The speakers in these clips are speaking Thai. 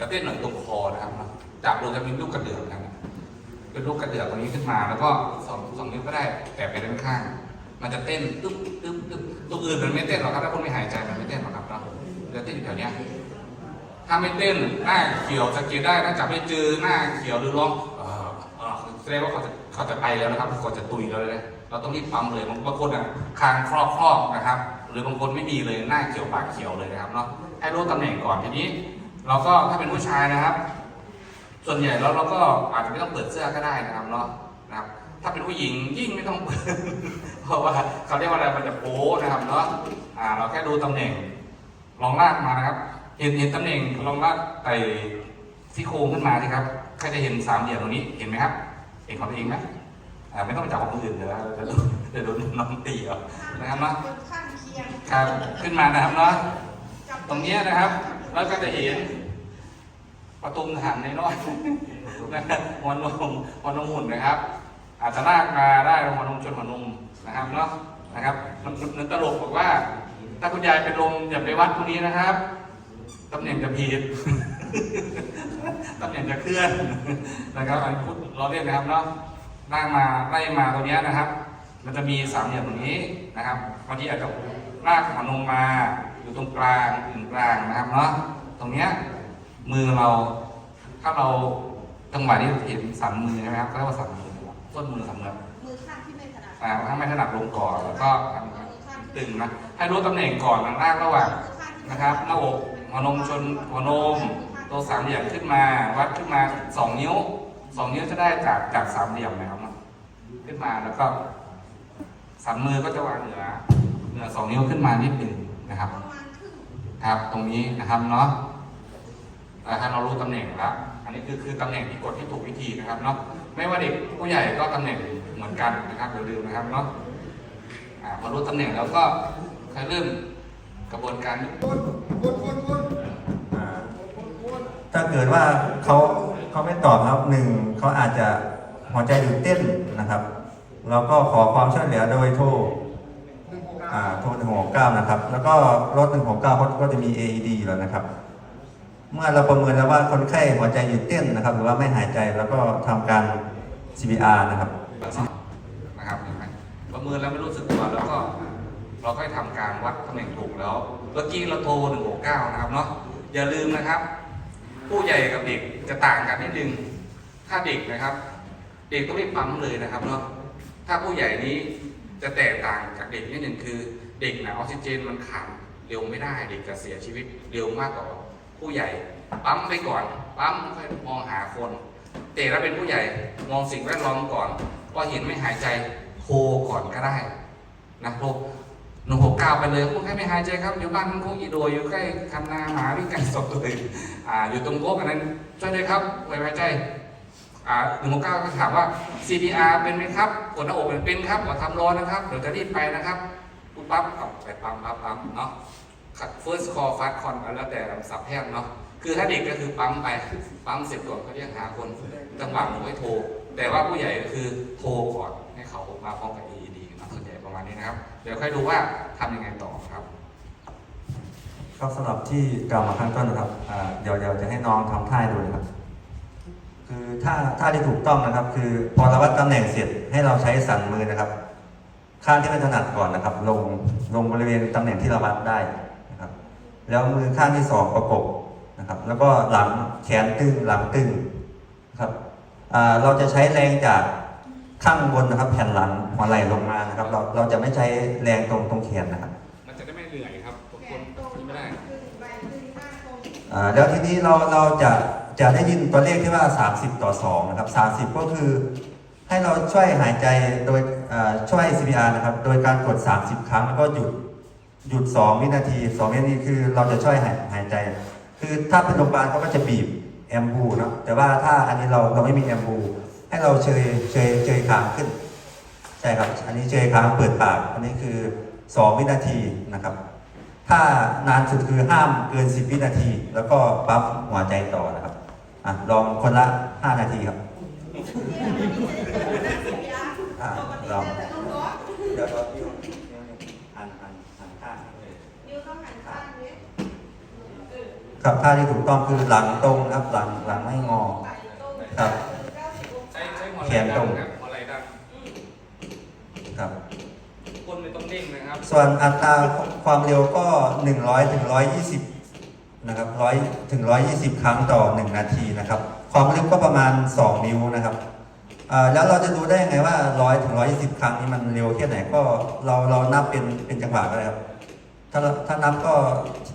จะเต้นหน่อยตรงคอนะครับจับดูจะมีลูกกระเดือกนะครับเป็นลูกกระเดือกตรงนี้ขึ้นมา แล้วก็สองสองนิ้วก็ได้แต่ไปด้านข้าง มันจะเต้นตึ๊บตึ๊บตึ๊บตรงอื่นมันไม่เต้นหรอกครับถ้าคุณไม่หายใจมันไม่เต้นหรอกครับเนาะจะเต้นอยู่แถวเนี้ยถ้าไม่เต้นหน้าเขียวสังเกตได้ถ้าจับไม่เจอหน้าเขียวหรือร้องเออเออแสดงว่าเขาจะเขาจะไปแล้วนะครับเขาจะตุยแล้วเลยเราต้องรีบปั๊มเลยบางคนอะคางครอบครอบนะครับ หรือบางคนไม่มีเลยหน้าเขียวปากเขียวเลยนะครับเนาะให้รู้ตำแหน่งก่อนทีนี้ เราก็ถ้าเป็นผู้ชายนะครับ ส่วนใหญ่แล้วเราก็อาจจะไม่ต้องเปิดเสื้อก็ได้นะครับเนาะนะครับ ถ้าเป็นผู้หญิงยิ่งไม่ต้องเปิด เพราะว่าเขาเรียกว่าอะไรมันจะโป๊นะครับเนาะอ่าเราแค่ดูตำแหน่ง ลองลากมานะครับ เห็นเห็นตำแหน่งลองลากไต่ซี่โครงขึ้นมาสิครับใครจะเห็นสามเหลี่ยมตรงนี้เห็นไหมครับ เห็นของตัวเองไหมอ่าไม่ต้องไปจับของคนอื่นเดี๋ยวเดี๋ยวเดี๋ยวโดนน้องตีเอานะครับเนาะคนข้างเคียงครับขึ้นมานะครับเนาะจับตรงเนี้ยนะครับ แล้วก็จะเห็น ประตูหันในน้อยนะครับหัวนมหัวนมหุ่นนะครับ อาจจะลากมาได้หัวนมชนหัวนมนะครับเนาะนะครับมันมันตลกบอกว่า ถ้าคุณยายเป็นลมอย่าไปวัดตรงนี้นะครับตำแหน่งจะผิดตำแหน่งจะเคลื่อนนะครับอันนี้พูดเราเรียกนะครับเนาะลากมาไล่มาตรงนี้นะครับ มันจะมีสามเหลี่ยมตรงนี้นะครับบางทีอาจจะลากหัวนมมาอยู่ตรงกลางถึงกลางนะครับเนาะตรงเนี้ย มือเรา ถ้าเราจังหวะนี้เห็นสันมือใช่ไหมครับก็เรียกว่าสันมือต้นมือสันมือมือข้างที่ไม่ถนัดอ่าถ้าไม่ถนัดลงก่อนแล้วก็ทำมือข้างที่ตึงนะให้รู้ตำแหน่งก่อนลากระหว่างนะครับหน้าอกหัวนมชนหัวนมตัวสามเหลี่ยมขึ้นมา วัดขึ้นมาสองนิ้วสองนิ้วจะได้จากจากสามเหลี่ยมนะครับขึ้นมาแล้วก็สันมือก็จะวางเหนือเหนือสองนิ้วขึ้นมานิดหนึ่งนะครับประมาณครึ่งครับตรงนี้นะครับเนาะ แต่ถ้าเรารู้ตำแหน่งแล้วอันนี้คือคือตำแหน่งที่กดที่ถูกวิธีนะครับเนาะไม่ว่าเด็กผู้ใหญ่ก็ตำแหน่งเหมือนกันนะครับอย่าลืมนะครับเนาะอ่าพอรู้ตำแหน่งแล้วก็ค่อยเริ่มกระบวนการอ่าถ้าเกิดว่าเขาเขาไม่ตอบครับหนึ่งเขาอาจจะหัวใจหยุดเต้นนะครับเราก็ขอความช่วยเหลือโดยโทรอ่าโทรหนึ่งหกเก้านะครับ แล้วก็รถหนึ่งหกเก้าก็จะมี AED อยู่แล้วนะครับ เมื่อเราประเมินแล้วว่าคนไข้หัวใจหยุดเต้นนะครับ หรือว่าไม่หายใจแล้วก็ทำการ CPR นะครับ นะครับเห็นไหมประเมินแล้วไม่รู้สึกตัวแล้วก็เราก็ทำการวัดตำแหน่งถูกแล้ว เมื่อกี้เราโทร 169 นะครับเนาะอย่าลืมนะครับ ผู้ใหญ่กับเด็กจะต่างกันนิดนึงถ้าเด็กนะครับ เด็กต้องรีบปั๊มเลยนะครับเนาะถ้าผู้ใหญ่นี้จะแตกต่างจากเด็กนิดหนึ่งคือ เด็กนะออกซิเจนมันขาดเร็วไม่ได้เด็กจะเสียชีวิตเร็วมากกว่า ผู้ใหญ่ ปั๊มไปก่อน ปั๊มค่อยมองหาคน แต่ถ้าเป็นผู้ใหญ่มองสิ่งแวดล้อมก่อนพอเห็นไม่หายใจโทรก่อนก็ได้นะโทรหนึ่งหกเก้าไปเลยพวกให้ไม่หายใจครับอยู่บ้านมันคงอีโดอยู่ใกล้คันนาหมาวิ่งไก่ศพเลยอ่าอยู่ตรงโก๊กอันนั้นช่วยเลยครับไว้หายใจอ่าหนึ่งหกเก้าก็ถามว่า CPR เป็นไหมครับกดหน้าอกเป็นเป็นครับขอทำร้อนนะครับเดี๋ยวจะรีบไปนะครับปุ๊บปั๊บไปปั๊มปั๊มปั๊มเนาะ first call fast call แล้วแต่สับแพทย์เนาะคือถ้าเด็กก็คือปั๊มไปปั๊มเสร็จก่อนเขาเรียกหาคนจังหวะหนูให้โทร แต่ว่าผู้ใหญ่ก็คือโทรก่อนให้เขามาพร้อมกับ EED นะส่วนใหญ่ประมาณนี้นะครับ เดี๋ยวค่อยดูว่าทำยังไงต่อครับก็สำหรับที่กล่าวมาข้างต้นนะครับเดี๋ยวเดี๋ยวจะให้น้องทำท่าดูนะครับ คือท่าท่าที่ถูกต้องนะครับ คือพอเราวัดตำแหน่งเสร็จให้เราใช้สันมือนะครับ ข้างที่ไม่ถนัดก่อนนะครับ ลงลงบริเวณตำแหน่งที่เราวัดได้ แล้วมือข้างที่สองประกบนะครับ แล้วก็หลังแขนตึงหลังตึงนะครับอ่าเราจะใช้แรงจากข้างบนนะครับ แผ่นหลังหัวไหล่ลงมานะครับ เราเราจะไม่ใช้แรงตรงตรงแขนนะครับมันจะได้ไม่เหนื่อยครับบางแขคนนตรงไม่ได้ครึ่งใบครึ่งหน้าตรงอ่าแล้วทีนี้เราเราจะจะได้ยินตัวเลขที่ว่า 30 ต่อ 2 นะครับ 30 ก็คือให้เราช่วยหายใจโดยอ่าช่วย CPR นะครับ โดยการกด 30 ครั้งแล้วก็หยุด หยุด 2 วินาที 2 วินาทีคือเราจะช่วยหายหายใจ คือถ้าเป็นโรงพยาบาลเขาก็จะบีบแอมบูเนาะแต่ว่าถ้าอันนี้เราเราไม่มีแอมบูให้เราเชยเชยเชยคางขึ้นใช่ครับอันนี้เชยคางเปิดปากอันนี้คือ 2 วินาทีนะครับ ถ้านานสุดคือห้ามเกิน 10 วินาที แล้วก็ปั๊มหัวใจต่อนะครับอะลองคนละ 5 นาทีครับอะลองเดี๋ยวเราดิวหันหันหันข้าง นิ้วต้องหันข้างนี้ อ ครับท่าที่ถูกต้องคือหลังตรงนะครับ หลังหลังไม่งอไก่ต้มครับเก้าสิบองศาใช้ใช้หัวแขไหล่นดัตรงนครับหัวไหล่ดันครับ ก้นไม่ต้องนิ่งนะครับส่วนอัตราความเร็วก็ 100ถึง120 นะครับ100ถึง120 ครั้งต่อ 1 นาทีนะครับ ความลึกก็ประมาณ 2 นิ้วนะครับอ่าแล้วเราจะดูได้ยังไงว่า 100ถึง120 ครั้งนี้มันเร็วแค่ไหนก็เราเรานับเป็นเป็นจังหวะก็ได้ครับ ถ้าถ้านับก็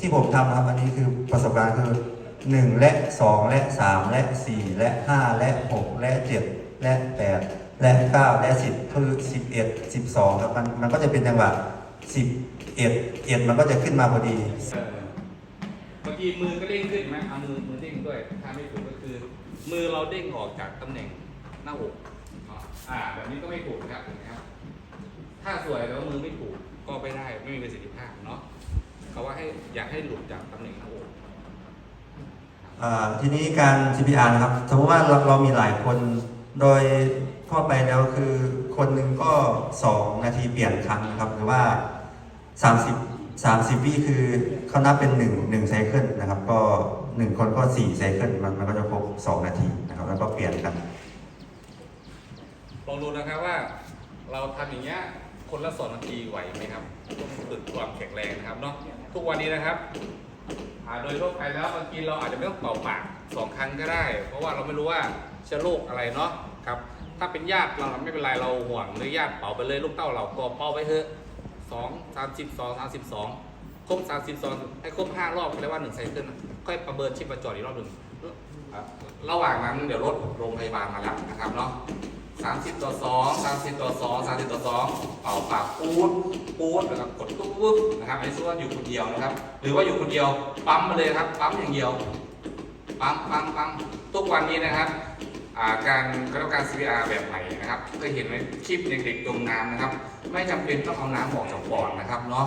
ที่ผมทำนะครับอันนี้คือประสบการณ์คือ 1 และ 2 และ 3 และ 4 และ 5 และ 6 และ 7 และ 8 และ 9 และ 10 คือ 11 12ครับมันมันก็จะเป็นจังหวะ11 1มันก็จะขึ้นมาพอดีเออบางทีมือก็เด้งขึ้นไหมเอามือมือเด้งด้วยถ้าไม่ถูกก็คือ มือเราเด้งออกจากตำแหน่งหน้าอกอ่าแบบนี้ก็ไม่ถูกนะครับเห็นไหมครับถ้าสวยแล้วมือไม่ถูก ก็ไม่ได้ไม่มีประสิทธิภาพเนาะเขาว่าให้อยากให้หลุดจากตำแหน่งหน้าอกอ่าทีนี้การ CPR นะครับสมมติว่าเราเรามีหลายคนโดยทั่วไปแล้วคือคนหนึ่งก็ 2 นาทีเปลี่ยนครั้งนะครับหรือว่า 30 30 วิคือเขานับเป็น 1 1ไซเคิลนะครับ ก็ 1 คนก็ 4 ไซเคิลมันมันก็จะครบ 2 นาทีนะครับ แล้วก็เปลี่ยนกันลองดูนะครับว่าเราทำอย่างเงี้ย คนละสองนาทีไหวไหมครับต้องฝึกความแข็งแรงนะครับเนาะทุกวันนี้นะครับโดยทั่วไปแล้วบางทีเราอาจจะไม่ต้องเป่าปากสองครั้งก็ได้ เพราะว่าเราไม่รู้ว่าเชื้อโรคอะไรเนาะครับถ้าเป็นญาติเราไม่เป็นไรเราห่วงหรือญาติเป่าไปเลยลูกเต้าเราก็เป่าไปเถอะสองสามสิบสองสามสิบสองครบสามสิบสองให้ครบห้ารอบเรียกว่าหนึ่งไซเคิลนค่อยประเมินชีพจรอีกรอบหนึ่งระหว่างนั้นเดี๋ยวรถโรงพยาบาลมาแล้วนะครับเนาะ สามสิบต่อสองสามสิบต่อสองสามสิบต่อสองเป่าปากปูดปูดนะครับกดปุ๊บปุ๊บนะครับอันนี้ส่วนอยู่คนเดียวนะครับ หรือว่าอยู่คนเดียวปั๊มมาเลยครับ ปั๊มอย่างเดียว ปั๊มปั๊มปั๊มทุกวันนี้นะครับการเรียกาการ CPR แบบใหม่นะครับเคยเห็นไหมคลิปเด็กๆจมน้ำนะครับ ไม่จำเป็นต้องเอาน้ำออกจากปอดนะครับเนาะ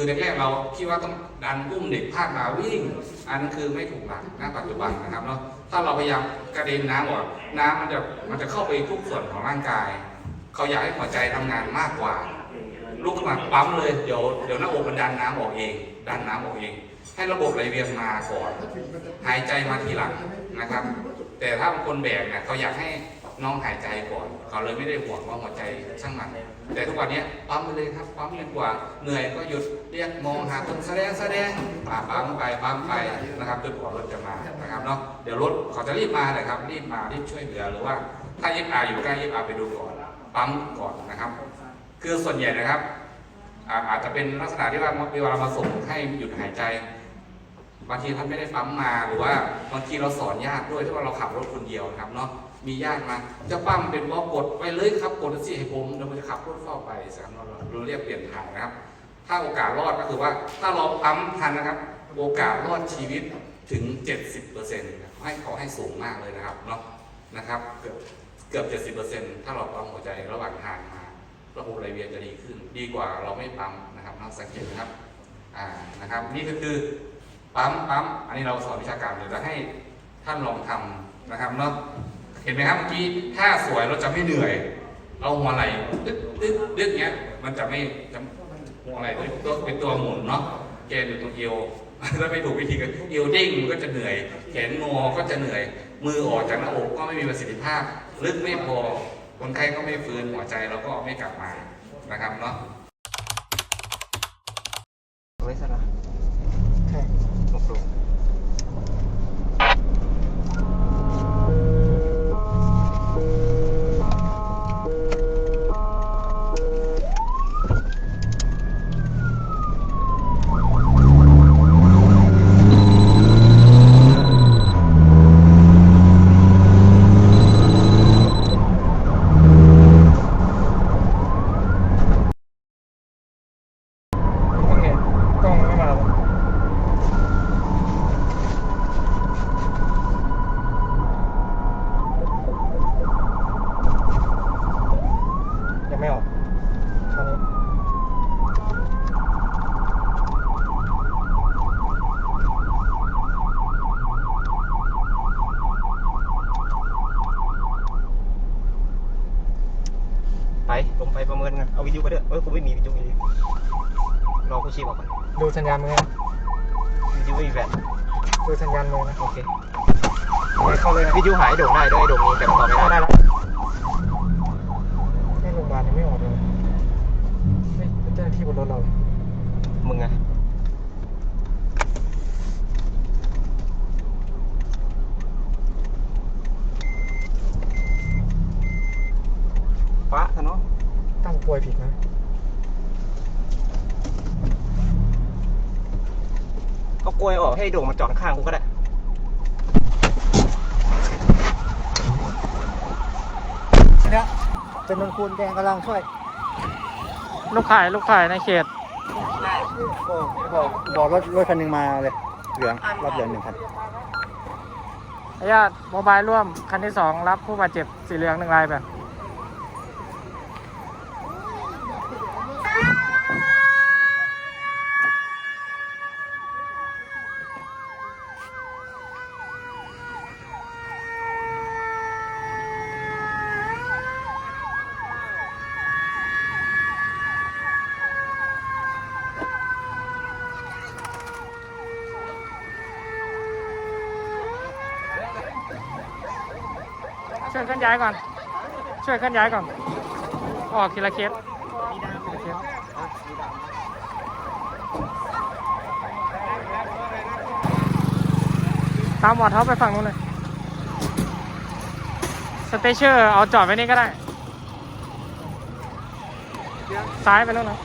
คือแรกๆเราคิดว่าต้องดันอุ้มเด็กพาดมาวิ่ง อันนั้นคือไม่ถูกหลักณปัจจุบันนะครับเนาะถ้าเราพยายามกระเด็นน้ำออกน้ำมันจะมันจะเข้าไปทุกส่วนของร่างกาย เขาอยากให้หัวใจทำงานมากกว่า ลุกขึ้นมาปั๊มเลยเดี๋ยวเดี๋ยวหน้าอกมันดันน้ำออกเอง ดันน้ำออกเอง ให้ระบบไหลเวียนมาก่อน หายใจมาทีหลังนะครับ แต่ถ้าบางคนแบกเนี่ยเขาอยากให้ น้องหายใจก่อน เขาเลยไม่ได้ห่วงว่าหัวใจช่างมันแต่ทุกวันนี้ปั๊มไปเลยครับปั๊มดีกว่าเหนื่อยก็หยุดเรียกมองหาคนแสดงแสดงปั๊มไปปั๊มไปนะครับจนกว่ารถจะมานะครับเนาะเดี๋ยวรถเขาจะรีบมาเลยครับรีบมารีบช่วยเหลือหรือว่าถ้ายิบอาอยู่ใกล้ยิบอาไปดูก่อนปั๊มก่อนนะครับ คือส่วนใหญ่นะครับ อาจจะเป็นลักษณะที่ว่าเวลามาส่งให้หยุดหายใจบางทีท่านไม่ได้ปั๊มมาหรือว่าบางทีเราสอนญาติด้วยที่ว่าเราขับรถคนเดียวนะครับเนาะ มีญาติมาจะปั๊มเป็นว่ากดไปเลยครับกดสิให้ผมเดี๋ยวผมจะขับรถเฝ้าไปสามเราเราเรียกเปลี่ยนทางนะครับ ถ้าโอกาสรอดก็คือว่าถ้าเราปั๊มทันนะครับ โอกาสรอดชีวิตถึง 70%ให้ขอให้สูงมากเลยนะครับเนาะนะครับเกือบเกือบ 70%ถ้าเราปั๊มหัวใจระหว่างทางมาระบบไหลเวียนจะดีขึ้น ดีกว่าเราไม่ปั๊มนะครับเนาสังเกตนะครับอ่านะครับ นี่ก็คือปั๊มปั๊มอันนี้เราสอนวิชาการเดี๋ยวจะให้ท่านลองทำนะครับเนาะ ห็นไหมครับเมื่อกี้ถ้าสวยเราจะไม่เหนื่อย เอาหัวไหล่ดึ๊ดดึ๊ดดึ๊ดเงี้ย มันจะไม่จะหัวไหล่เป็นตัวเป็นตัวหมุนเนาะแกนอยู่ตรงเอวถ้าไม่ถูกวิธีกันเอวเด้งมันก็จะเหนื่อย แขนงอก็จะเหนื่อย มือออกจากหน้าอกก็ไม่มีประสิทธิภาพ ลึกไม่พอคนไข้ก็ไม่ฟื้นหัวใจเราก็ไม่กลับมานะครับเนาะ ไว้ซะนะใช่หกลูก โอเคกล้องไม่มาหรอยังไม่ออกตอนนี้ไป ลงไปประเมิ นกันเอาวิดีโอไปด้วยเอ้ยผมไม่มีวิดีโอรอผู้ชีพออกก่อนดูสัญญาณมึงนะวิดีโออีแวนดูสัญญาณมือนะโอเคไม่เข้าเลยนะวิทยุหายโด่งได้ด้วยไอ้โด่งมีแต่มันต่อไม่ได้ได้แล้วนี่โรงพยาบาลยังไม่ออกเลยเฮ้ยเป็นเจ้าหน้าที่บนรถเรามึงไงฟ้าทะเนาะ ตั้งกลวยผิดนะ เอากลวยออก ให้โด่งมาจอดข้างกูก็ได้เนี่ยเป็นนนคูณแดงกำลังช่วยลูกขายลูกขายในเขตก็บอกบอกรถรถคันหนึงมาเลย เหลืองรับเหลืองหนึ่งคันญาติโมบายร่วมคันที่สองรับผู้บาดเจ็บสีเหลืองหนึ่งรายแบบ ช่วยเคลื่อนย้ายก่อน ช่วยเคลื่อนย้ายก่อน ออกทีละเคสทีละเคสตามหมอดเขาไปฝั่งนู้นเลย สเตเชอร์เอาจอดไว้นี่ก็ได้ ซ้ายไปแล้วนะ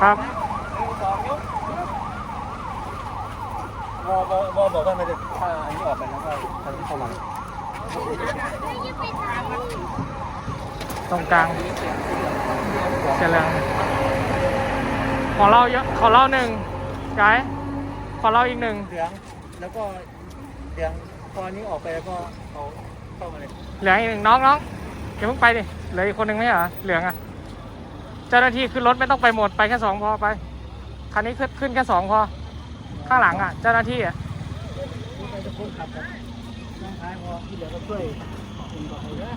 ครับวอวอวอบอกว่ามันจะถ้าอันนี้ออกไปแล้ว ก็คันที่เข้ามาตรงกลางเสียเหลืองของเราเยอะของเราหนึ่งไกด์ของเราอีกหนึ่งเหลืองแล้วก็เหลืองพออันนี้ออกไปแล้วก็เอาเข้ามาเลยเหลืองอีกหนึ่งน้องน้องเดี๋ยวเพิ่งไปดิเหลืออีกคนหนึ่งไม่ใช่เหรอเหลืองอะเจ้าหน้าที่ขึ้นรถไม่ต้องไปหมดไปแค่สองพอไปคันนี้ขึ้นขึ้นแค่สองพอข้างหลังอะ เจ้าหน้าที่อะ ต้องท้ายพอที่เหลือก็ช่วยคุมต่อไปนะ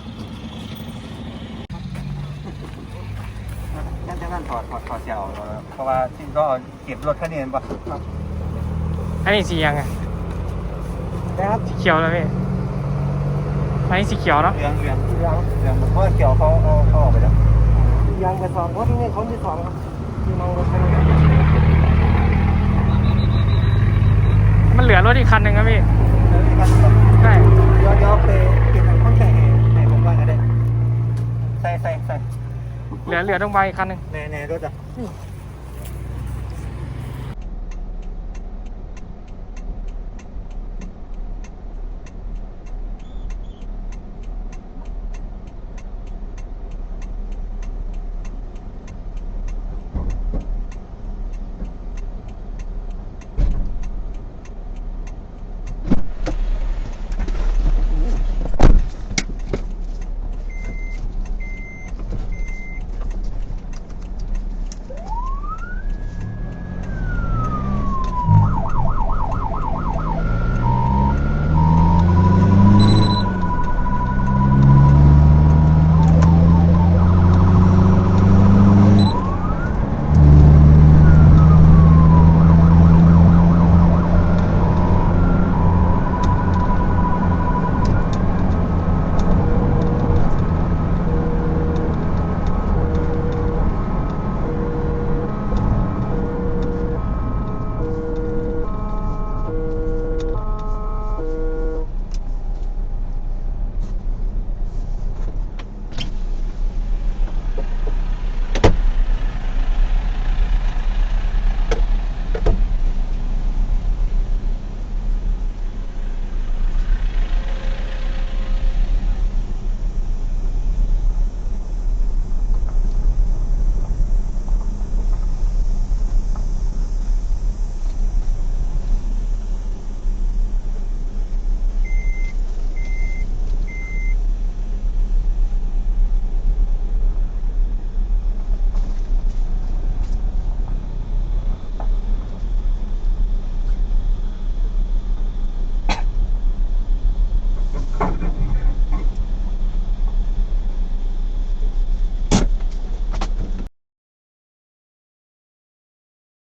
นั่นจะนั่นถอดถอดถอดเสียวเพราะว่าที่ก็เก็บรถแค่นี้เองป่ะครับอันนี้สียังไงนะครับสีเขียวเลยพี่อันนี้สีเขียวเนาะเหลืองเหลืองเหลืองเหลืองเพราะว่าเกี่ยวเขาเขาเขาออกไปแล้วยางกระสอบเพราะที่นี่คนที่สองครับที่มองรถคันนี้มันเหลือรถอีกคันหนึ่งครับพี่ แล้วมีการใช่ย้อนย้อนไปเปลี่ยนเป็นข้างแต่ให้ให้ผมว่าก็ได้ใส่ใส่ใส่เหลือเหลือต้องใบคันหนึ่งในในรถอะนี่